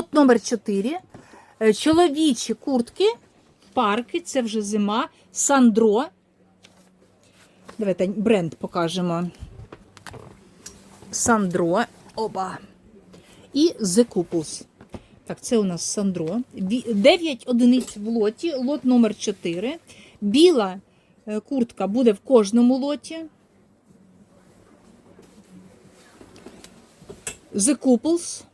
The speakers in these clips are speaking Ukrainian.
Лот номер 4. Е, Чоловічі куртки, парки, це вже зима, Сандро. Давайте бренд покажемо. Сандро. Оба. І The Couples. Так, це у нас Сандро. 9 одиниць в лоті, лот номер 4. Біла е, куртка буде в кожному лоті. The Couples.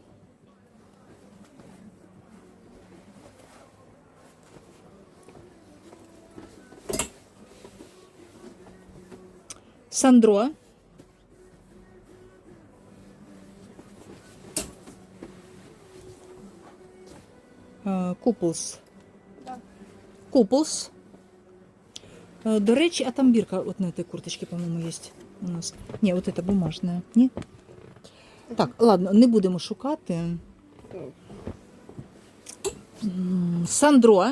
Сандро. Е, Куплс. Так. Куплс. Е, До речі, а там бірка от на этой курточке, по-моєму, є у нас. Ні, от это бумажная. Ні? Так, ладно, не будемо шукати. М, Сандро.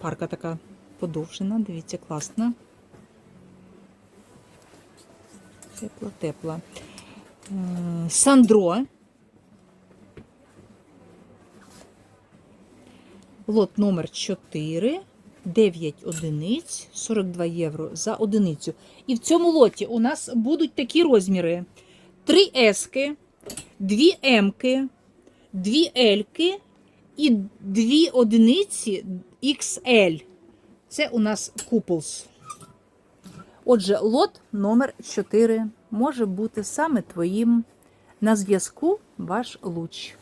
Парка така подовжена, дивіться, класна. Тепла, тепла. Е, Сандро. Лот номер 4, 9 одиниць, 42 євро за одиницю. І в цьому лоті у нас будуть такі розміри: 3 ески, 2 емки, 2 ельки і 2 одиниці XL. Це у нас куполс. Отже, лот номер 4 може бути саме твоїм. На зв'язку ваш луч.